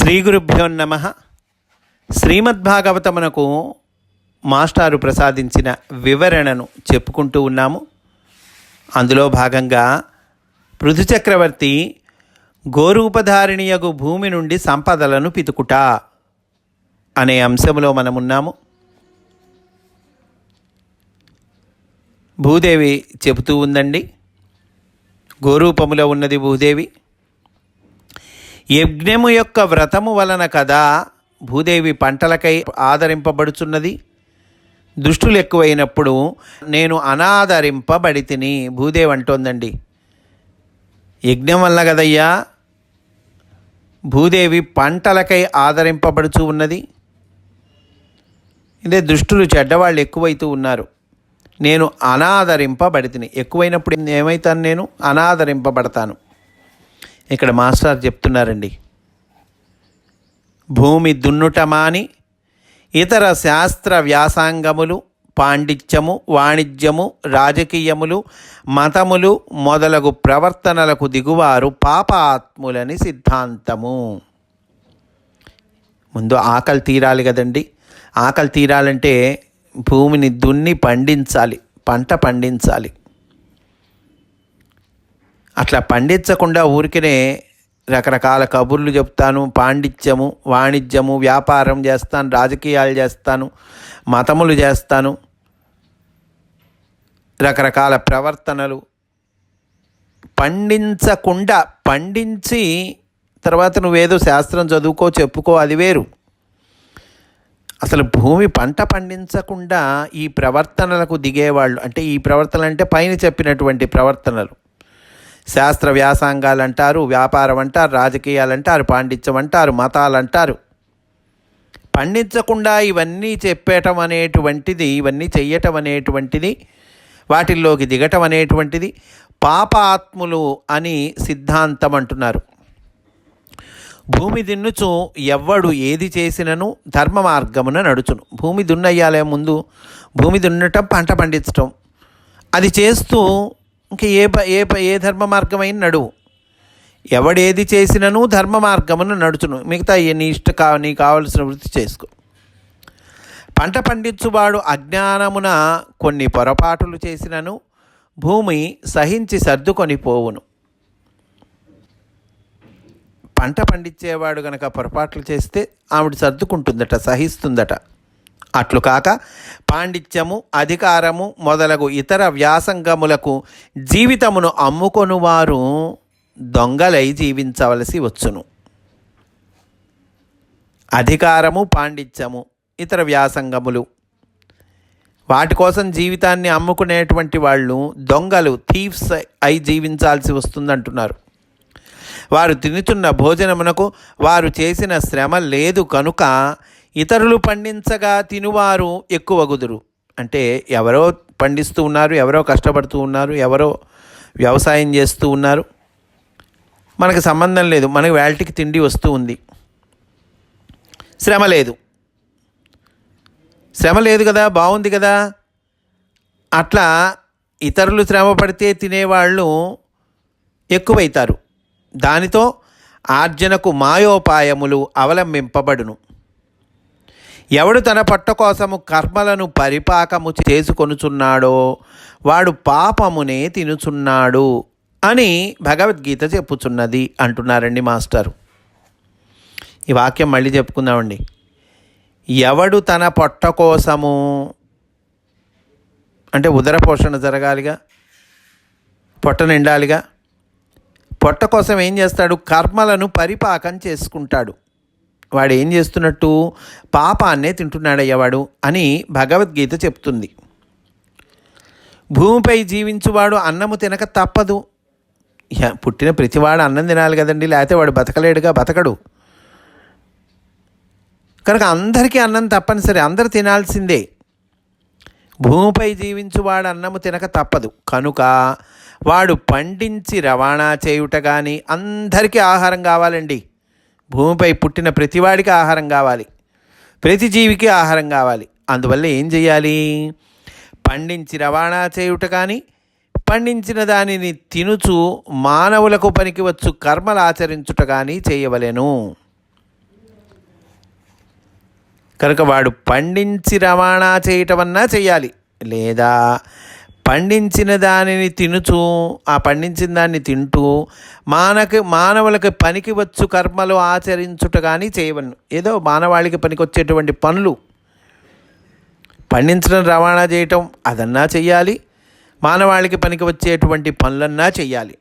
శ్రీ గురుభ్యో నమ. శ్రీమద్భాగవతమునకు మాస్టారు ప్రసాదించిన వివరణను చెప్పుకుంటూ ఉన్నాము. అందులో భాగంగా పృథు చక్రవర్తి గోరూపధారిణియగు భూమి నుండి సంపదలను పితుకుట అనే అంశంలో మనమున్నాము. భూదేవి చెబుతూ ఉందండి గోరూపములో ఉన్నది భూదేవి. యజ్ఞము యొక్క వ్రతము వలన కదా భూదేవి పంటలకై ఆదరింపబడుచున్నది? దుష్టులు ఎక్కువైనప్పుడు నేను అనాదరింపబడి తిని భూదేవి అంటోందండి. యజ్ఞం వల్ల కదయ్యా భూదేవి పంటలకై ఆదరింపబడుచు ఉన్నది. ఇదే దుష్టులు చెడ్డవాళ్ళు ఎక్కువైతూ ఉన్నారు. నేను అనాదరింపబడితిని. ఎక్కువైనప్పుడు ఏమవుతాను నేను? అనాదరింపబడతాను. ఇక్కడ మాస్టర్ చెప్తున్నారండి. భూమి దున్నుటమాని ఇతర శాస్త్ర వ్యాసాంగములు పాండిత్యము వాణిజ్యము రాజకీయములు మతములు మొదలగు ప్రవర్తనలకు దిగువారు పాపాత్ములని సిద్ధాంతము. ముందు ఆకలి తీరాలి కదండి. ఆకలి తీరాలంటే భూమిని దున్ని పండించాలి పంట పండించాలి. అట్లా పండించకుండా ఊరికనే రకరకాల కబుర్లు చెప్తాను పాండిత్యము వాణిజ్యము వ్యాపారం చేస్తాను రాజకీయాలు చేస్తాను మతములు చేస్తాను రకరకాల ప్రవర్తనలు. పండించకుండా పండించి తర్వాత నువ్వేదో శాస్త్రం చదువుకో చెప్పుకో అది వేరు. అసలు భూమి పంట పండించకుండా ఈ ప్రవర్తనలకు దిగేవాళ్ళు అంటే ఈ ప్రవర్తనలు అంటే పైన చెప్పినటువంటి ప్రవర్తనలు. శాస్త్ర వ్యాసాంగాలు అంటారు వ్యాపారం అంటారు రాజకీయాలు అంటారు పాండిత్యం అంటారు మతాలు అంటారు పండించకుండా ఇవన్నీ చెప్పేయటం అనేటువంటిది ఇవన్నీ చెయ్యటం అనేటువంటిది వాటిల్లోకి దిగటం అనేటువంటిది పాపాత్ములు అని సిద్ధాంతం అంటున్నారు భూమి దున్నుచు ఎవ్వడు ఏది చేసినను ధర్మ మార్గమున నడుచును. భూమి దున్నయ్యాలే ముందు భూమి దున్నటం పంట పండించటం. అది చేస్తూ ఇంక ఏ ప ఏ ప ఏ ధర్మ మార్గమైన నడువు. ఎవడేది చేసినను ధర్మ మార్గమున నడుచును. మిగతా నీ ఇష్ట కా నీ కావలసిన వృత్తి చేసుకో. పంట పండించువాడు అజ్ఞానమున కొన్ని పొరపాటులు చేసినను భూమి సహించి సర్దుకొని పోవును. పంట పండించేవాడు గనక పొరపాట్లు చేస్తే ఆవిడ సర్దుకుంటుందట సహిస్తుందట. అట్లు కాక పాండిత్యము అధికారము మొదలగు ఇతర వ్యాసంగములకు జీవితమును అమ్ముకొనువారు దొంగలై జీవించవలసి వచ్చును. అధికారము పాండిత్యము ఇతర వ్యాసంగములు వాటి కోసం జీవితాన్ని అమ్ముకునేటువంటి వాళ్ళు దొంగలు థీవ్స్ అయి జీవించాల్సి వస్తుందంటున్నారు. వారు తినుతున్న భోజనమునకు వారు చేసిన శ్రమ లేదు కనుక ఇతరులు పండించగా తినువారు ఎక్కువగుదురు. అంటే ఎవరో పండిస్తూ ఉన్నారు ఎవరో కష్టపడుతూ ఉన్నారు ఎవరో వ్యవసాయం చేస్తూ ఉన్నారు. మనకు సంబంధం లేదు మనకి వేల్టికి తిండి వస్తూ ఉంది. శ్రమ లేదు. శ్రమ లేదు కదా బాగుంది కదా? అట్లా ఇతరులు శ్రమ పడితే తినేవాళ్ళు ఎక్కువైతారు. దానితో ఆర్జనకు మాయోపాయములు అవలంబింపబడును. ఎవడు తన పట్ట కోసము కర్మలను పరిపాకము చేసుకొనుచున్నాడో వాడు పాపమునే తినుచున్నాడు అని భగవద్గీత చెప్పుచున్నది అంటున్నారండి మాస్టరు. ఈ వాక్యం మళ్ళీ చెప్పుకుందామండి. ఎవడు తన పొట్ట కోసము అంటే ఉదర పోషణ జరగాలిగా పొట్ట నిండాలిగా పొట్ట కోసం ఏం చేస్తాడు? కర్మలను పరిపాకం చేసుకుంటాడు. వాడు ఏం చేస్తున్నట్టు? పాపాన్నే తింటున్నాడయ్యవాడు అని భగవద్గీత చెప్తుంది. భూమిపై జీవించువాడు అన్నము తినక తప్పదు. పుట్టిన ప్రతివాడు అన్నం తినాలి కదండి లేకపోతే వాడు బతకలేడుగా బతకడు. కనుక అందరికీ అన్నం తప్పనిసరి అందరు తినాల్సిందే. భూమిపై జీవించువాడు అన్నము తినక తప్పదు. కనుక వాడు పండించి రవాణా చేయుట కానీ అందరికీ ఆహారం కావాలండి. భూమిపై పుట్టిన ప్రతివాడికి ఆహారం కావాలి. ప్రతి జీవికి ఆహారం కావాలి. అందువల్ల ఏం చేయాలి పండించి రవాణా చేయుట కానీ పండించిన దానిని తినుచు మానవులకు పనికి వచ్చు కర్మలు ఆచరించుట కానీ చేయవలెను. కనుక వాడు పండించి రవాణా చేయటమన్నా చేయాలి లేదా పండించిన దానిని తినుచు ఆ పండించిన దాన్ని తింటూ మానకి మానవులకు పనికి వచ్చు కర్మలు ఆచరించుట కానీ చేయవలను. ఏదో మానవాళికి పనికి వచ్చేటువంటి పనులు. పండించడం రవాణా చేయటం అదన్నా చెయ్యాలి. మానవాళికి పనికి వచ్చేటువంటి పనులన్నా చెయ్యాలి.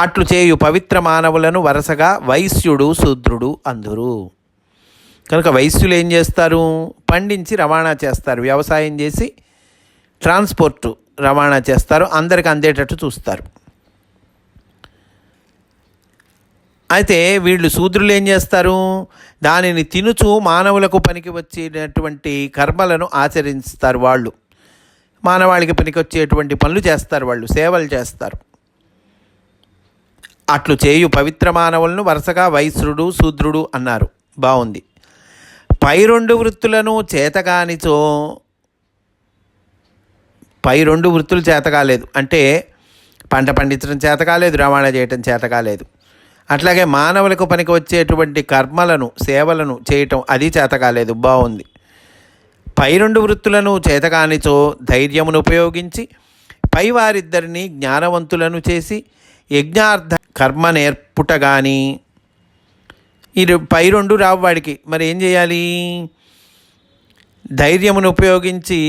అట్లు చేయు పవిత్ర మానవులను వరుసగా వైశ్యుడు శూద్రుడు అందరూ. కనుక వైశ్యులు ఏం చేస్తారు? పండించి రవాణా చేస్తారు. వ్యవసాయం చేసి ట్రాన్స్పోర్టు రవాణా చేస్తారు అందరికి అందేటట్టు చూస్తారు. అయితే వీళ్ళు శూద్రులు ఏం చేస్తారు? దానిని తినుచు మానవులకు పనికి వచ్చేటటువంటి కర్మలను ఆచరిస్తారు వాళ్ళు. మానవాళికి పనికి వచ్చేటువంటి పనులు చేస్తారు వాళ్ళు సేవలు చేస్తారు. అట్లు చేయు పవిత్ర మానవులను వరుసగా వైశ్రుడు శూద్రుడు అన్నారు. బాగుంది పై రెండు వృత్తులను చేతగానిచో పై రెండు వృత్తులు చేత కాలేదు. అంటే పంట పండించడం చేత కాలేదు రవాణా చేయటం చేత కాలేదు. అట్లాగే మానవులకు పనికి వచ్చేటువంటి కర్మలను సేవలను చేయటం అది చేత కాలేదు. బాగుంది. పై రెండు వృత్తులను చేతకానిచో ధైర్యమును ఉపయోగించి పై వారిద్దరిని జ్ఞానవంతులను చేసి యజ్ఞార్థ కర్మ నేర్పుట కానీ ఈ పై రెండు రావు వాడికి. మరి ఏం చేయాలి? ధైర్యమును ఉపయోగించి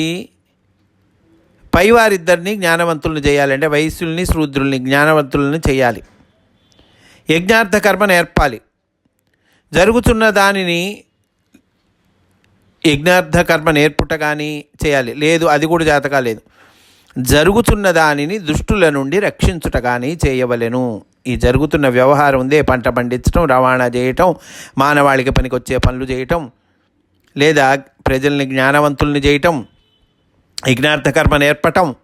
పైవారిద్దరిని జ్ఞానవంతులను చేయాలి. అంటే వైశ్యుల్ని శూద్రుల్ని జ్ఞానవంతులను చేయాలి. యజ్ఞార్థ కర్మ నేర్పాలి. జరుగుతున్న దానిని యజ్ఞార్థ కర్మ నేర్పుట కానీ చేయాలి. లేదు అది కూడా జాతకా లేదు. జరుగుతున్న దానిని దుష్టుల నుండి రక్షించుట కానీ చేయవలెను. ఈ జరుగుతున్న వ్యవహారం ఉందే పంట పండించడం రవాణా చేయటం మానవాళికి పనికొచ్చే పనులు చేయటం లేదా ప్రజల్ని జ్ఞానవంతుల్ని చేయటం యజ్ఞార్థ కర్మ నేర్పటం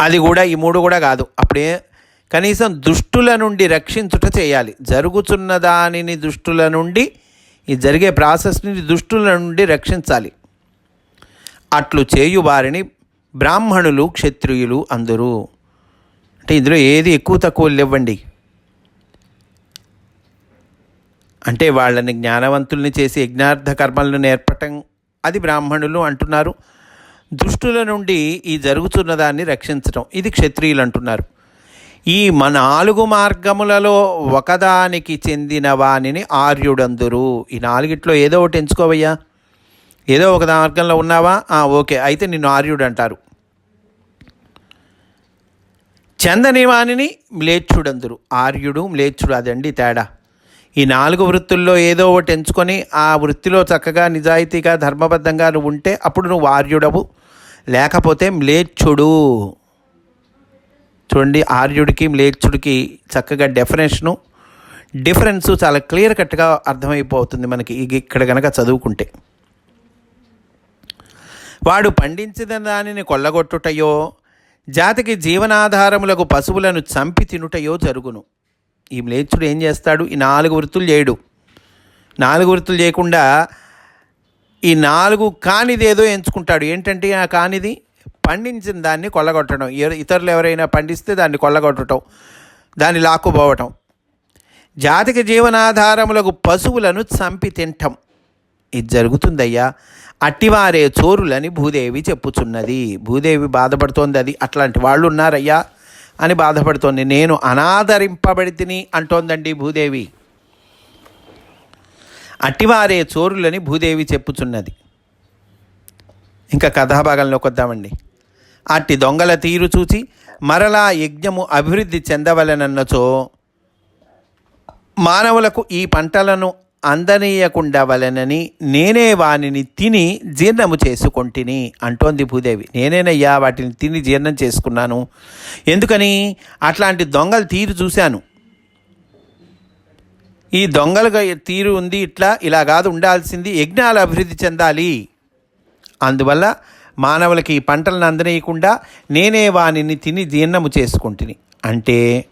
అది కూడా ఈ మూడు కూడా కాదు. అప్పుడే కనీసం దుష్టుల నుండి రక్షించుట చేయాలి. జరుగుతున్న దానిని దుష్టుల నుండి ఈ జరిగే ప్రాసెస్ని దుష్టుల నుండి రక్షించాలి. అట్లు చేయు వారిని బ్రాహ్మణులు క్షత్రియులు అందరూ. అంటే ఇందులో ఏది ఎక్కువ తక్కువ లేవండి అంటే వాళ్ళని జ్ఞానవంతుల్ని చేసి యజ్ఞార్థ కర్మలను నేర్పటం అది బ్రాహ్మణులు అంటున్నారు. దుష్టుల నుండి ఈ జరుగుతున్న దాన్ని రక్షించటం ఇది క్షత్రియులు అంటున్నారు. ఈ మన నాలుగు మార్గములలో ఒకదానికి చెందిన వానిని ఆర్యుడందురు. ఈ నాలుగిట్లో ఏదో ఒకటి ఎంచుకోవయ్యా. ఏదో ఒక మార్గంలో ఉన్నావా? ఓకే అయితే నిన్ను ఆర్యుడు అంటారు. చందని వాణిని మ్లేచ్చుడందురు ఆర్యుడు మ్లేచ్చుడు అదండి తేడా. ఈ నాలుగు వృత్తుల్లో ఏదో ఒకటి ఎంచుకొని ఆ వృత్తిలో చక్కగా నిజాయితీగా ధర్మబద్ధంగా నువ్వు ఉంటే అప్పుడు నువ్వు ఆర్యుడవు. లేకపోతే మ్లేచ్చుడు చూడండి ఆర్యుడికి మ్లేచ్చుడికి చక్కగా డెఫినేషను. డిఫరెన్స్ చాలా క్లియర్ కట్గా అర్థమైపోతుంది మనకి ఇక్కడ కనుక చదువుకుంటే. వాడు పండించిన దానిని కొల్లగొట్టుటయో జాతికి జీవనాధారములకు పశువులను చంపి తినుటయో జరుగును. ఈ మ్లేచ్చుడు ఏం చేస్తాడు? ఈ నాలుగు వృత్తులు చేయడు. నాలుగు వృత్తులు చేయకుండా ఈ నాలుగు కానిదేదో ఎంచుకుంటాడు. ఏంటంటే ఆ కానిది? పండించిన దాన్ని కొల్లగొట్టడం. ఇతరులు ఎవరైనా పండిస్తే దాన్ని కొల్లగొట్టడం. దాన్ని లాక్కుపోవటం. జాతిక జీవనాధారములకు పశువులను చంపి తింటం. ఇది జరుగుతుందయ్యా. అట్టివారే చోరులని భూదేవి చెప్పుచున్నది. భూదేవి బాధపడుతోంది అది. అట్లాంటి వాళ్ళు ఉన్నారయ్యా అని బాధపడుతోంది. నేను అనాదరింపబడి తిని అంటోందండి భూదేవి. అట్టివారే చోరులని భూదేవి చెప్పుచున్నది. ఇంకా కథాభాగంలోకి వద్దామండి అట్టి దొంగల తీరు చూచి మరలా యజ్ఞము అభివృద్ధి చెందవలనన్నచో మానవులకు ఈ పంటలను అందనీయకుండవలనని నేనే వానిని తిని జీర్ణము చేసుకొంటిని అంటోంది భూదేవి. నేనేనయ్యా వాటిని తిని జీర్ణం చేసుకున్నాను. ఎందుకని? అట్లాంటి దొంగల తీరు చూశాను. ఈ దొంగలుగా తీరు ఉంది ఇట్లా ఇలా కాదు ఉండాల్సింది యజ్ఞాలు అభివృద్ధి చెందాలి. అందువల్ల మానవులకి ఈ పంటలను అందనీయకుండా నేనే వానిని తిని జీర్ణము చేసుకుంటుని. అంటే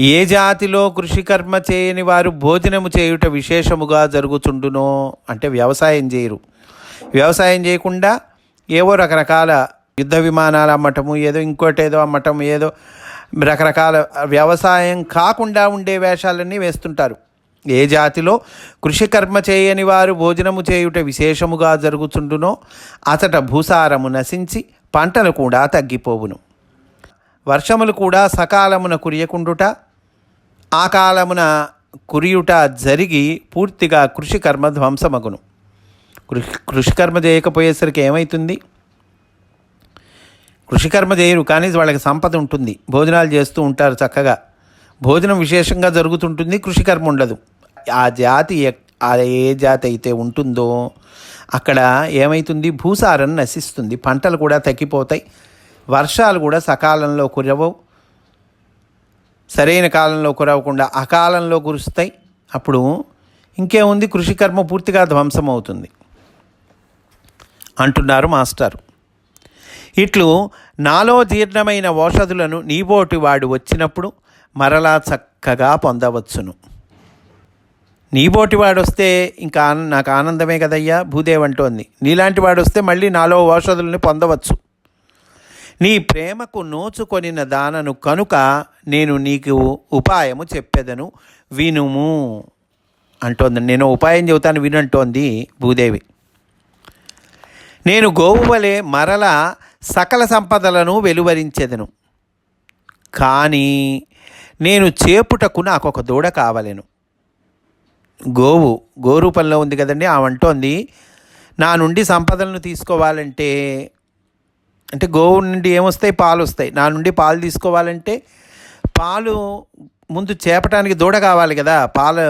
ఏ జాతిలో కృషికర్మ చేయని వారు భోజనము చేయుట విశేషముగా జరుగుచుండునో అంటే వ్యవసాయం చేయరు. వ్యవసాయం చేయకుండా ఏవో రకరకాల యుద్ధ విమానాలు అమ్మటము ఏదో ఇంకోటి ఏదో అమ్మటం ఏదో రకరకాల వ్యవసాయం కాకుండా ఉండే వేషాలన్నీ వేస్తుంటారు. ఏ జాతిలో కృషికర్మ చేయని వారు భోజనము చేయుట విశేషముగా జరుగుచుండునో అతట భూసారము నశించి పంటలు కూడా తగ్గిపోవును. వర్షములు కూడా సకాలమున కురియకుండుట ఆ కాలమున కురియుట జరిగి పూర్తిగా కృషికర్మ ధ్వంసమగును. కృషి కృషికర్మ చేయకపోయేసరికి ఏమవుతుంది కృషికర్మ చేయరు కానీ వాళ్ళకి సంపద ఉంటుంది. భోజనాలు చేస్తూ ఉంటారు చక్కగా. భోజనం విశేషంగా జరుగుతుంటుంది కృషికర్మ ఉండదు. ఆ జాతి ఏ జాతి అయితే ఉంటుందో అక్కడ ఏమవుతుంది భూసారం నశిస్తుంది. పంటలు కూడా తగ్గిపోతాయి. వర్షాలు కూడా సకాలంలో కురవవు. సరైన కాలంలో కురవకుండా అకాలంలో కురుస్తాయి. అప్పుడు ఇంకేముంది కృషికర్మ పూర్తిగా ధ్వంసం అవుతుంది అంటున్నారు మాస్టారు. ఇట్లు నాలో జీర్ణమైన ఓషధులను నీబోటి వాడు వచ్చినప్పుడు మరలా చక్కగా పొందవచ్చును. నీబోటి వాడు వస్తే ఇంకా నాకు ఆనందమే కదయ్యా భూదేవ్ అంటోంది. నీలాంటి వాడు వస్తే మళ్ళీ నాలో ఔషధుల్ని పొందవచ్చు. నీ ప్రేమకు నోచుకొనిన దానను కనుక నేను నీకు ఉపాయము చెప్పెదను వినుము. అంటోంది. నేను ఉపాయం చెబుతాను వినంటోంది భూదేవి. నేను గోవు వలె మరల సకల సంపదలను వెలువరించెదను. కానీ నేను చేపుటకు నాకు ఒక దూడ కావలేను. గోవు గోరూపంలో ఉంది కదండి ఆమె అంటోంది నా నుండి సంపదలను తీసుకోవాలంటే అంటే గోవు నుండి ఏమొస్తాయి? పాలు వస్తాయి నా నుండి పాలు తీసుకోవాలంటే పాలు ముందు చేపటానికి దూడ కావాలి కదా. పాలు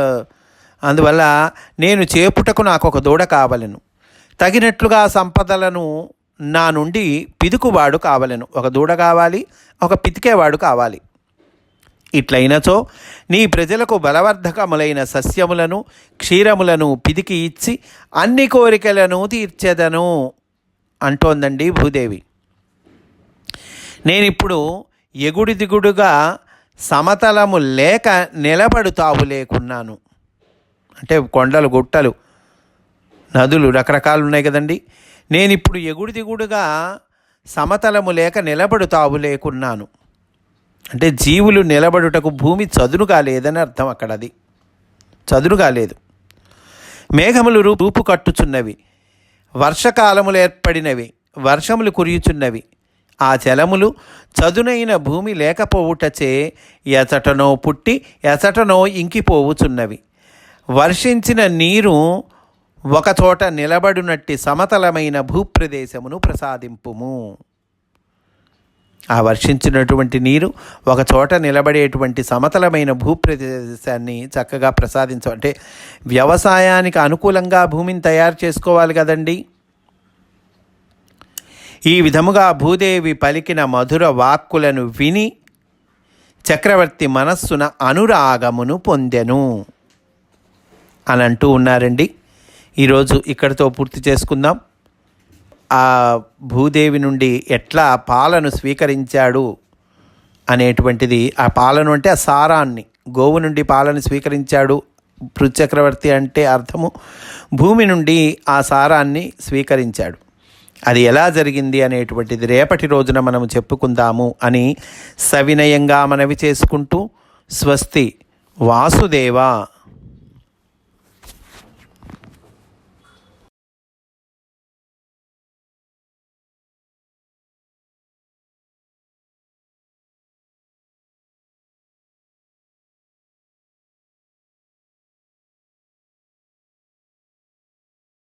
అందువల్ల నేను చేపుటకు నాకు ఒక దూడ కావలను. తగినట్లుగా సంపదలను నా నుండి పిదుకువాడు కావలను. ఒక దూడ కావాలి ఒక పితికేవాడు కావాలి. ఇట్లయినచో నీ ప్రజలకు బలవర్ధకములైన సస్యములను క్షీరములను పిదికి ఇచ్చి అన్ని కోరికలను తీర్చెదను అంటోందండి భూదేవి. నేనిప్పుడు ఎగుడి దిగుడుగా సమతలము లేక నిలబడుతావు లేకున్నాను. అంటే కొండలు గుట్టలు నదులు రకరకాలు ఉన్నాయి కదండి. నేనిప్పుడు ఎగుడు దిగుడుగా సమతలము లేక నిలబడుతావు లేకున్నాను. అంటే జీవులు నిలబడుటకు భూమి చదునుగా లేదని అర్థం అక్కడ అది చదునుగా లేదు. మేఘములు రూపు కట్టుచున్నవి. వర్షకాలములు ఏర్పడినవి. వర్షములు కురియుచున్నవి. ఆ జలములు చదునైన భూమి లేకపోవుటచే ఎచటనో పుట్టి ఎచటనో ఇంకిపోవుచున్నవి. వర్షించిన నీరు ఒకచోట నిలబడినట్టి సమతలమైన భూప్రదేశమును ప్రసాదింపుము. ఆ వర్షించినటువంటి నీరు ఒక చోట నిలబడేటువంటి సమతలమైన భూప్రదేశాన్ని చక్కగా ప్రసాదించు అంటే వ్యవసాయానికి అనుకూలంగా భూమిని తయారు చేసుకోవాలి కదండీ. ఈ విధముగా భూదేవి పలికిన మధుర వాక్కులను విని చక్రవర్తి మనస్సున అనురాగమును పొందెను. అని అంటూ ఉన్నారండి. ఈరోజు ఇక్కడితో పూర్తి చేసుకుందాం. ఆ భూదేవి నుండి ఎట్లా పాలను స్వీకరించాడు అనేటువంటిది ఆ పాలను అంటే ఆ సారాన్ని గోవు నుండి పాలను స్వీకరించాడు పృచక్రవర్తి అంటే అర్థము భూమి నుండి ఆ సారాన్ని స్వీకరించాడు. అది ఎలా జరిగింది అనేటువంటిది రేపటి రోజున మనము చెప్పుకుందాము అని సవినయంగా మనవి చేసుకుంటూ స్వస్తి వాసుదేవ.